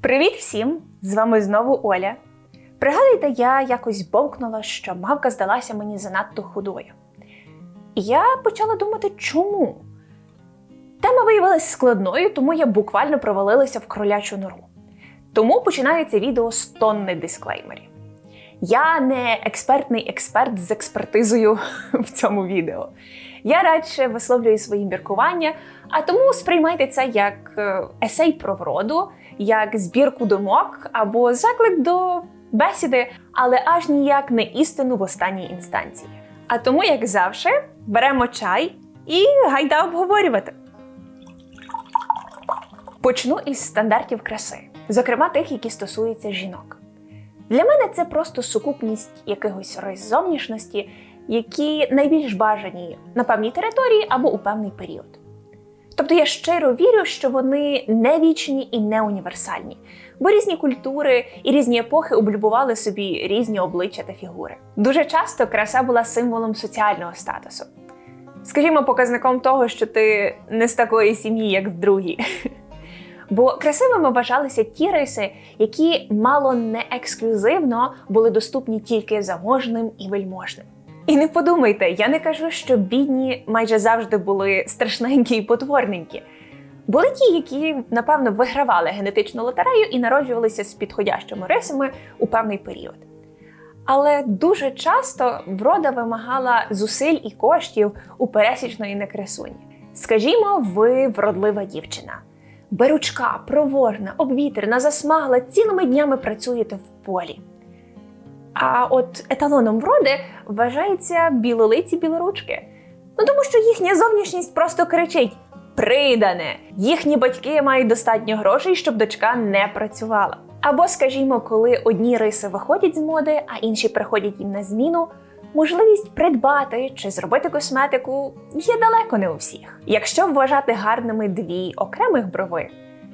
Привіт всім! З вами знову Оля. Пригадуєте, я якось бовкнула, що мавка здалася мені занадто худою. І я почала думати, чому? Тема виявилася складною, тому я буквально провалилася в кролячу нору. Тому починаю це відео з тонни дисклеймерів. Я не експертний експерт з експертизою в цьому відео. Я радше висловлюю свої міркування, а тому сприймайте це як е, есей про вроду, як збірку думок або заклик до бесіди, але аж ніяк не істину в останній інстанції. А тому, як завжди, беремо чай і гайда обговорювати. Почну із стандартів краси, зокрема тих, які стосуються жінок. Для мене це просто сукупність якихось рис зовнішності, які найбільш бажані на певній території або у певний період. Тобто я щиро вірю, що вони не вічні і не універсальні, бо різні культури і різні епохи облюбували собі різні обличчя та фігури. Дуже часто краса була символом соціального статусу. Скажімо, показником того, що ти не з такої сім'ї, як в другій. Бо красивими вважалися ті риси, які мало не ексклюзивно були доступні тільки заможним і вельможним. І не подумайте, я не кажу, що бідні майже завжди були страшненькі і потворненькі. Були ті, які, напевно, вигравали генетичну лотерею і народжувалися з підходящими рисами у певний період. Але дуже часто врода вимагала зусиль і коштів у пересічної некрасуні. Скажімо, ви вродлива дівчина. Беручка, проворна, обвітрена, засмагла, цілими днями працюєте в полі. А от еталоном вроди вважається білолиці білоручки. Ну тому що їхня зовнішність просто кричить: придане! Їхні батьки мають достатньо грошей, щоб дочка не працювала. Або, скажімо, коли одні риси виходять з моди, а інші приходять їм на зміну, можливість придбати чи зробити косметику є далеко не у всіх. Якщо вважати гарними дві окремих брови,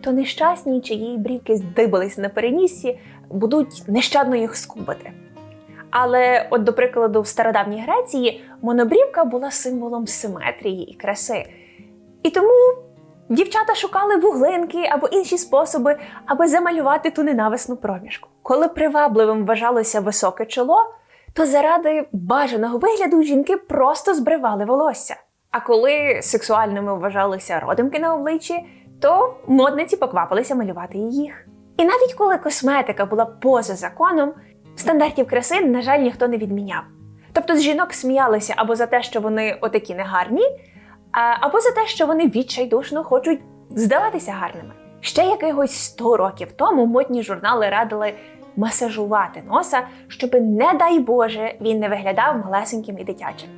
то нещасні, чиї брівки здибались на переніссі, будуть нещадно їх скубати. Але, от, до прикладу, в стародавній Греції монобрівка була символом симетрії і краси. І тому дівчата шукали вуглинки або інші способи, аби замалювати ту ненависну проміжку. Коли привабливим вважалося високе чоло, то заради бажаного вигляду жінки просто збривали волосся. А коли сексуальними вважалися родимки на обличчі, то модниці поквапилися малювати їх. І навіть коли косметика була поза законом, стандартів краси, на жаль, ніхто не відміняв. Тобто з жінок сміялися або за те, що вони отакі негарні, або за те, що вони відчайдушно хочуть здаватися гарними. Ще якихось 100 років тому модні журнали радили масажувати носа, щоб, не дай Боже, він не виглядав малесеньким і дитячим.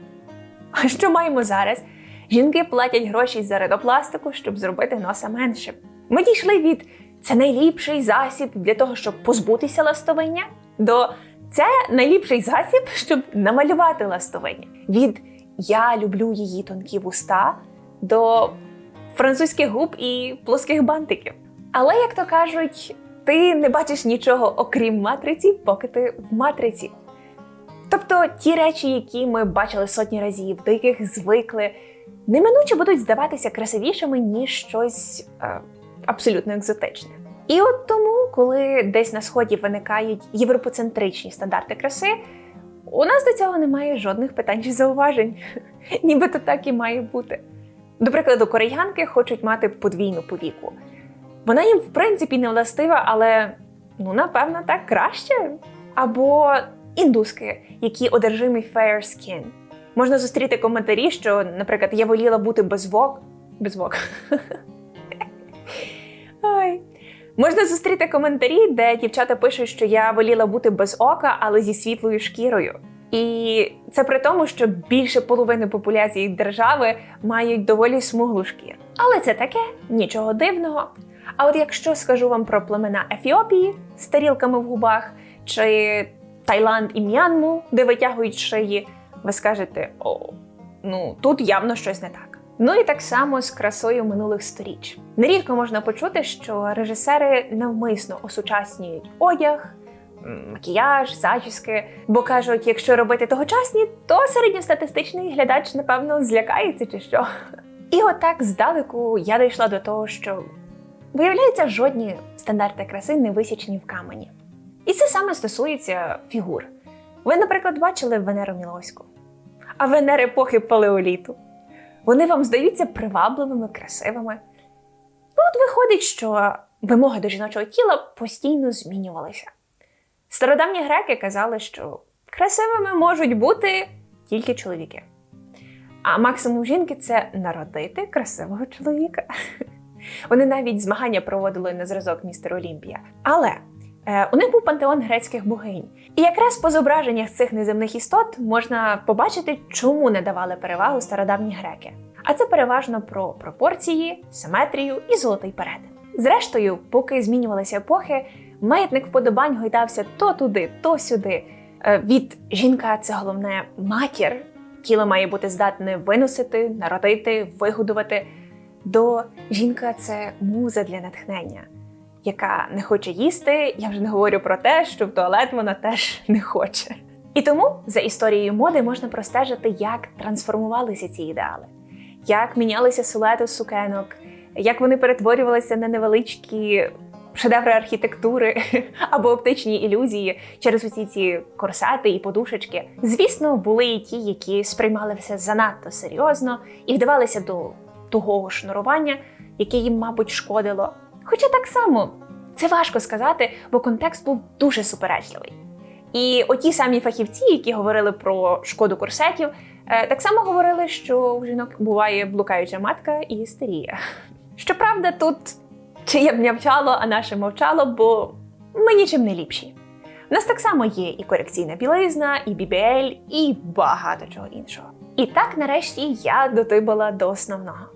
А що маємо зараз? Жінки платять гроші за редопластику, щоб зробити носа меншим. Ми дійшли від це найліпший засіб для того, щоб позбутися ластовиння, до це найліпший засіб, щоб намалювати ластовиння. Від я люблю її тонкі вуста до французьких губ і плоских бантиків. Але, як то кажуть, ти не бачиш нічого окрім матриці, поки ти в матриці. Тобто ті речі, які ми бачили сотні разів, до яких звикли, неминуче будуть здаватися красивішими, ніж щось е, абсолютно екзотичне. І от тому, коли десь на сході виникають європоцентричні стандарти краси, у нас до цього немає жодних питань чи зауважень. Нібито так і має бути. До прикладу, кореянки хочуть мати подвійну повіку. Вона їм, в принципі, не властива, але ну, напевно, так краще. Або індуски, які одержимі fair skin. Можна зустріти коментарі, що, наприклад, я воліла бути без вок. Без вок. Ой. Можна зустріти коментарі, де дівчата пишуть, що я воліла бути без ока, але зі світлою шкірою. І це при тому, що більше половини популяції держави мають доволі смуглу шкіру. Але це таке, нічого дивного. А от якщо скажу вам про племена Ефіопії з тарілками в губах, чи Таїланд і М'янму, де витягують шиї, ви скажете: о, ну тут явно щось не так. Ну і так само з красою минулих сторіч. Нерідко можна почути, що режисери навмисно осучаснюють одяг, макіяж, зачіски, бо кажуть, якщо робити тогочасні, то середньостатистичний глядач, напевно, злякається чи що. І отак здалеку я дійшла до того, що Виявляється, жодні стандарти краси не висічені в камені. І це саме стосується фігур. Ви, наприклад, бачили Венеру Мілоську, а Венер епохи палеоліту. Вони вам здаються привабливими, красивими. Ну, от виходить, що вимоги до жіночого тіла постійно змінювалися. Стародавні греки казали, що красивими можуть бути тільки чоловіки. А максимум жінки це народити красивого чоловіка. Вони навіть змагання проводили на зразок містер Олімпія. Але у них був пантеон грецьких богинь. І якраз по зображеннях цих неземних істот можна побачити, чому не давали перевагу стародавні греки. А це переважно про пропорції, симетрію і золотий перетин. Зрештою, поки змінювалися епохи, маятник вподобань гойдався то туди, то сюди. Е, Від жінка це головне матір. Тіло має бути здатне виносити, народити, вигодувати. До жінка це муза для натхнення, яка не хоче їсти. Я вже не говорю про те, що в туалет вона теж не хоче. І тому за історією моди можна простежити, як трансформувалися ці ідеали, як мінялися силуети сукенок, як вони перетворювалися на невеличкі шедеври архітектури або оптичні ілюзії через усі ці корсети і подушечки. Звісно, були і ті, які сприймали все занадто серйозно і вдавалися до тугого шнурування, яке їм, мабуть, шкодило. Хоча так само це важко сказати, бо контекст був дуже суперечливий. І оті самі фахівці, які говорили про шкоду корсетів, е, так само говорили, що у жінок буває блукаюча матка і істерія. Щоправда, тут чиє б мовчало, а наше мовчало, бо ми нічим не ліпші. У нас так само є і корекційна білизна, і BBL, і багато чого іншого. І так, нарешті, я дотибала до основного.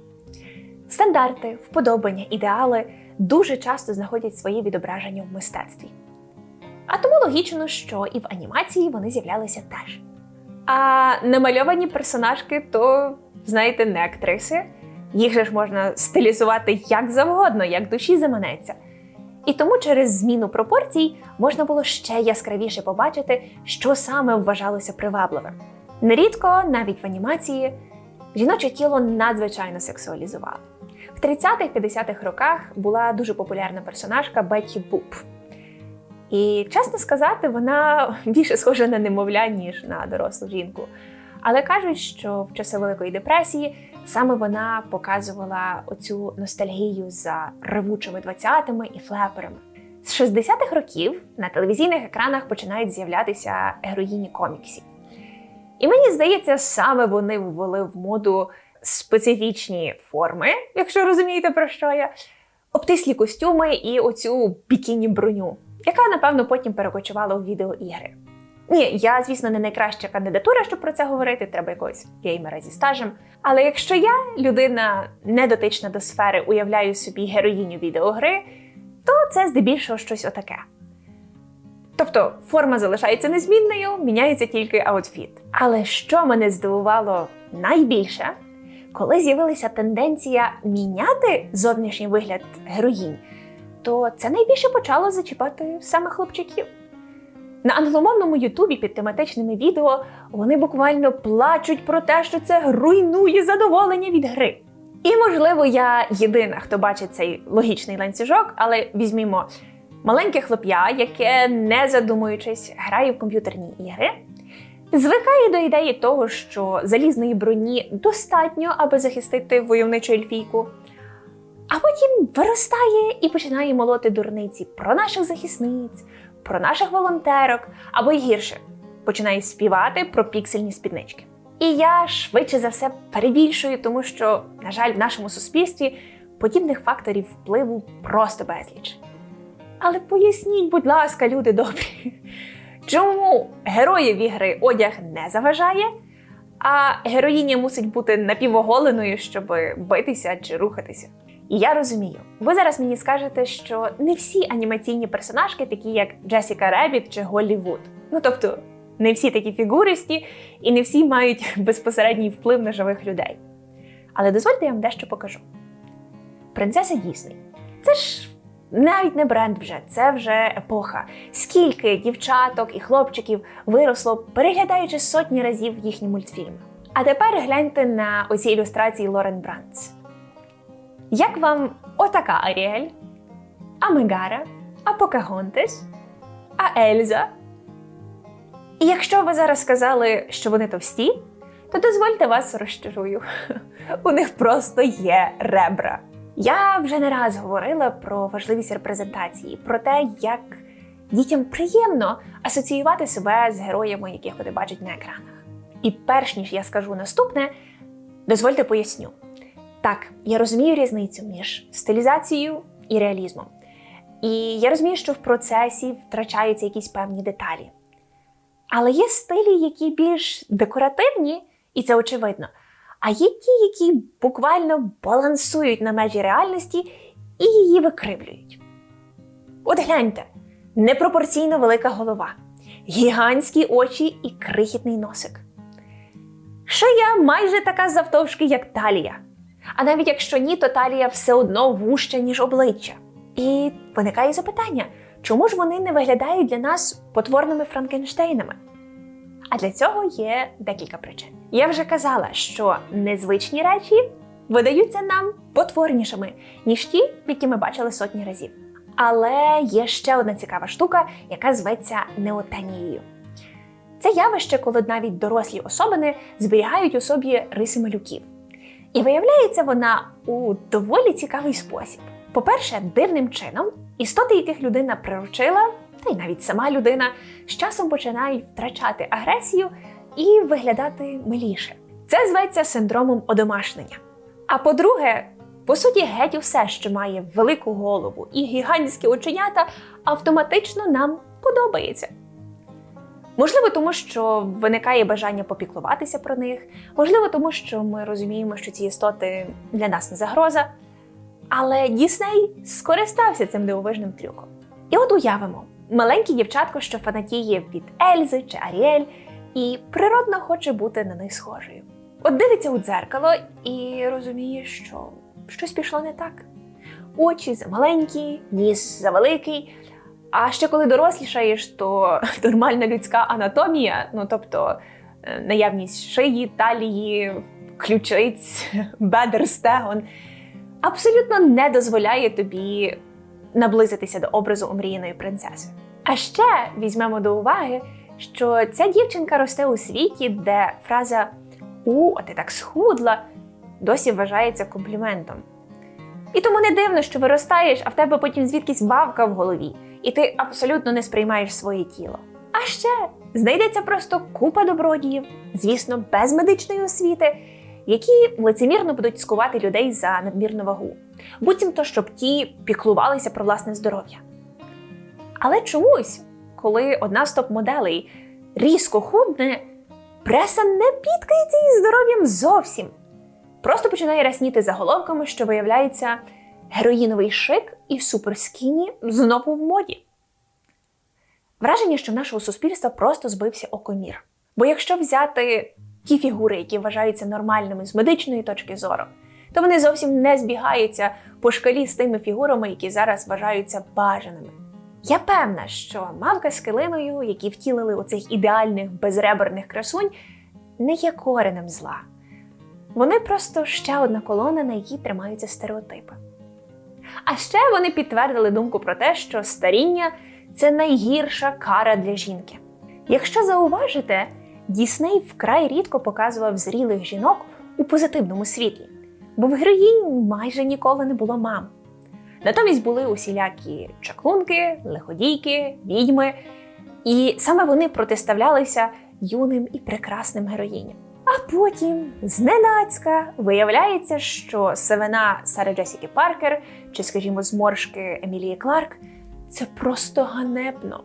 Стандарти, вподобання, ідеали дуже часто знаходять своє відображення в мистецтві. А тому логічно, що і в анімації вони з'являлися теж. А намальовані персонажки то, знаєте, не актриси. Їх же ж можна стилізувати як завгодно, як душі заманеться. І тому через зміну пропорцій можна було ще яскравіше побачити, що саме вважалося привабливим. Нерідко, навіть в анімації, жіноче тіло надзвичайно сексуалізували. В 30-50-х роках була дуже популярна персонажка Бетті Буп. І чесно сказати, вона більше схожа на немовля, ніж на дорослу жінку. Але кажуть, що в часи Великої депресії саме вона показувала оцю ностальгію за ревучими двадцятими і флеперами. З 60-х років на телевізійних екранах починають з'являтися героїні коміксів. І мені здається, саме вони ввели в моду специфічні форми, якщо розумієте про що я, обтислі костюми і оцю бікіні броню, яка, напевно, потім перекочувала у відеоігри. Ні, я, звісно, не найкраща кандидатура, щоб про це говорити, треба якогось геймера зі стажем. Але якщо я, людина не дотична до сфери, уявляю собі героїню відеогри, то це здебільшого щось отаке. Тобто форма залишається незмінною, міняється тільки аутфіт. Але що мене здивувало найбільше, коли з'явилася тенденція міняти зовнішній вигляд героїнь, то це найбільше почало зачіпати саме хлопчиків. На англомовному Ютубі під тематичними відео вони буквально плачуть про те, що це руйнує задоволення від гри. І, можливо, я єдина, хто бачить цей логічний ланцюжок, але візьмімо маленьке хлоп'я, яке, не задумуючись, грає в комп'ютерні ігри, звикає до ідеї того, що залізної броні достатньо, аби захистити войовничу ельфійку. А потім виростає і починає молоти дурниці про наших захисниць, про наших волонтерок, або й гірше, починає співати про піксельні спіднички. І я швидше за все перебільшую, тому що, на жаль, в нашому суспільстві подібних факторів впливу просто безліч. Але поясніть, будь ласка, люди добрі, чому героїв ігри одяг не заважає, а героїня мусить бути напівоголеною, щоб битися чи рухатися? І я розумію, ви зараз мені скажете, що не всі анімаційні персонажки такі, як Джесіка Ребіт чи Голлівуд. Ну тобто, не всі такі фігуристі, і не всі мають безпосередній вплив на живих людей. Але дозвольте я вам дещо покажу. Принцеса Дісней. Це ж навіть не бренд вже, це вже епоха. Скільки дівчаток і хлопчиків виросло, переглядаючи сотні разів їхні мультфільми. А тепер гляньте на оці ілюстрації Лорен Брандс. Як вам отака Аріель? а Мегара, а Покахонтес, а Ельза. І якщо ви зараз сказали, що вони товсті, то дозвольте вас розчарую. У них просто є ребра. Я вже не раз говорила про важливість репрезентації, про те, як дітям приємно асоціювати себе з героями, яких вони бачать на екранах. І перш ніж я скажу наступне, дозвольте поясню. Так, я розумію різницю між стилізацією і реалізмом. І я розумію, що в процесі втрачаються якісь певні деталі. Але є стилі, які більш декоративні, і це очевидно. А є ті, які буквально балансують на межі реальності і її викривлюють. От гляньте, непропорційно велика голова, гігантські очі і крихітний носик. Шия майже така завтовшки, як талія. А навіть якщо ні, то талія все одно вужча, ніж обличчя. І виникає запитання, чому ж вони не виглядають для нас потворними Франкенштейнами? А для цього є декілька причин. Я вже казала, що незвичні речі видаються нам потворнішими, ніж ті, які ми бачили сотні разів. Але є ще одна цікава штука, яка зветься неотенією. Це явище, коли навіть дорослі особини зберігають у собі риси малюків. І виявляється вона у доволі цікавий спосіб. По-перше, дивним чином істоти, яких людина приручила, та й навіть сама людина, з часом починають втрачати агресію і виглядати миліше. Це зветься синдромом одомашнення. А по-друге, по суті, геть усе, що має велику голову і гігантські оченята, автоматично нам подобається. Можливо, тому що виникає бажання попіклуватися про них, можливо, тому що ми розуміємо, що ці істоти для нас не загроза. Але Дісней скористався цим дивовижним трюком. І от уявимо, маленьке дівчатко, що фанатіє від Ельзи чи Аріель, і природно хоче бути на них схожою. От дивиться у дзеркало і розуміє, що щось пішло не так. Очі замаленькі, ніс завеликий. А ще коли дорослішаєш, то нормальна людська анатомія, ну тобто е, наявність шиї, талії, ключиць, бедер, стегон, абсолютно не дозволяє тобі наблизитися до образу омріяної принцеси. А ще візьмемо до уваги, що ця дівчинка росте у світі, де фраза У, а ти так схудла досі вважається компліментом. І тому не дивно, що виростаєш, а в тебе потім звідкись бавка в голові, і ти абсолютно не сприймаєш своє тіло. А ще знайдеться просто купа добродіїв, звісно, без медичної освіти, які лицемірно будуть скувати людей за надмірну вагу, буцімто, щоб ті піклувалися про власне здоров'я. Але чомусь, коли одна з топ-моделей різко худне, преса не підкається із здоров'ям зовсім. Просто починає рясніти заголовками, що виявляється героїновий шик і суперскіні знову в моді. Враження, що в нашого суспільства просто збився окомір. Бо якщо взяти ті фігури, які вважаються нормальними з медичної точки зору, то вони зовсім не збігаються по шкалі з тими фігурами, які зараз вважаються бажаними. Я певна, що мавка з килиною, які втілили оцих ідеальних безреберних красунь, не є коренем зла. Вони просто ще одна колона, на якій тримаються стереотипи. А ще вони підтвердили думку про те, що старіння це найгірша кара для жінки. Якщо зауважите, Дісней вкрай рідко показував зрілих жінок у позитивному світлі, бо в героїнь майже ніколи не було мам. Натомість були усілякі чаклунки, лиходійки, відьми, і саме вони протиставлялися юним і прекрасним героїням. А потім, зненацька, виявляється, що севена Сари Джесіки Паркер чи, скажімо, зморшки Емілії Кларк це просто ганебно.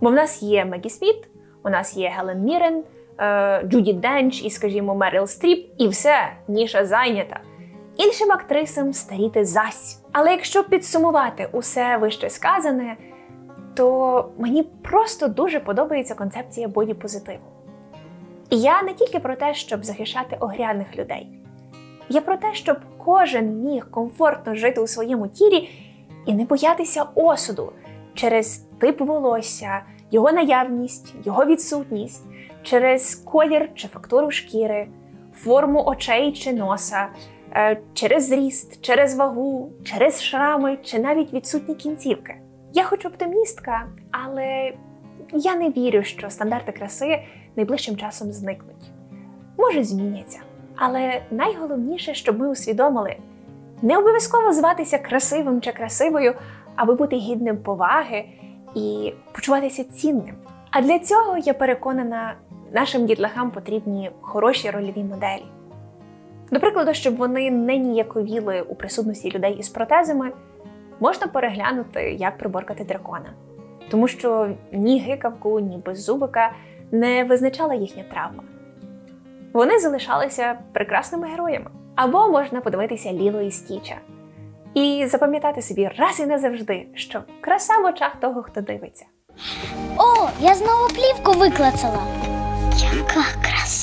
Бо в нас є Мегі Сміт, у нас є Гелен Мірен, е, Джуді Денч і, скажімо, Мерил Стріп, і все, ніша зайнята. Іншим актрисам старіти зась. Але якщо підсумувати усе вище сказане, то мені просто дуже подобається концепція боді-позитиву. І я не тільки про те, щоб захищати огрядних людей. Я про те, щоб кожен міг комфортно жити у своєму тілі і не боятися осуду через тип волосся, його наявність, його відсутність, через колір чи фактуру шкіри, форму очей чи носа, через зріст, через вагу, через шрами чи навіть відсутні кінцівки. Я хоч оптимістка, але я не вірю, що стандарти краси найближчим часом зникнуть. Може, зміняться. Але найголовніше, щоб ми усвідомили, не обов'язково зватися красивим чи красивою, аби бути гідним поваги і почуватися цінним. А для цього я переконана, нашим дітлахам потрібні хороші рольові моделі. До прикладу, щоб вони не ніяковіли у присутності людей із протезами, можна переглянути, як приборкати дракона. Тому що ні гикавку, ні беззубика не визначала їхня травма. Вони залишалися прекрасними героями. Або можна подивитися Ліло і Стіча і запам'ятати собі раз і назавжди, що краса в очах того, хто дивиться. О, я знову плівку виклацала. Яка краса!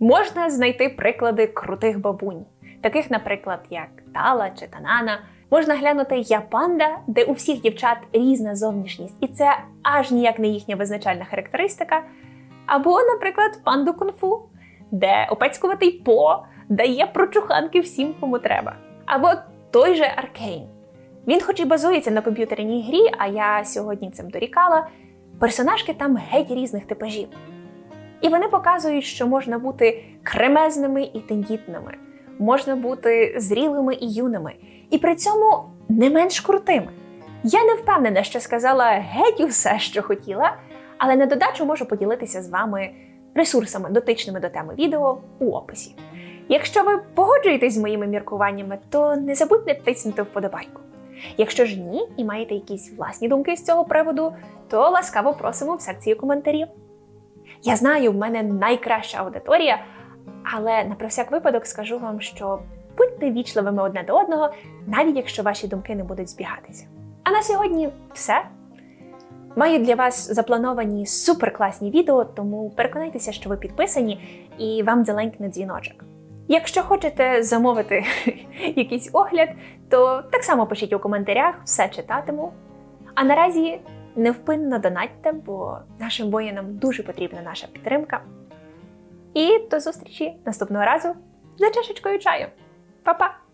Можна знайти приклади крутих бабунь, таких, наприклад, як Тала чи Танана. Можна глянути Я панда, де у всіх дівчат різна зовнішність, і це аж ніяк не їхня визначальна характеристика. Або, наприклад, панду кунг-фу, де опецькуватий по дає прочуханки всім, кому треба. Або той же Аркейн. Він, хоч і базується на комп'ютерній грі, а я сьогодні цим дорікала, персонажки там геть різних типажів. І вони показують, що можна бути кремезними і тендітними, можна бути зрілими і юними, і при цьому не менш крутими. Я не впевнена, що сказала геть усе, що хотіла, але на додачу можу поділитися з вами ресурсами, дотичними до теми відео у описі. Якщо ви погоджуєтесь з моїми міркуваннями, то не забудьте тиснути вподобайку. Якщо ж ні, і маєте якісь власні думки з цього приводу, то ласкаво просимо в секцію коментарів. Я знаю, в мене найкраща аудиторія, але на про всяк випадок скажу вам, що будьте вічливими одне до одного, навіть якщо ваші думки не будуть збігатися. А на сьогодні все. Маю для вас заплановані суперкласні відео, тому переконайтеся, що ви підписані і вам дзеленькне дзвіночок. Якщо хочете замовити якийсь огляд, то так само пишіть у коментарях, все читатиму. А наразі невпинно донатьте, бо нашим воїнам дуже потрібна наша підтримка. І до зустрічі наступного разу за чашечкою чаю. Па-па!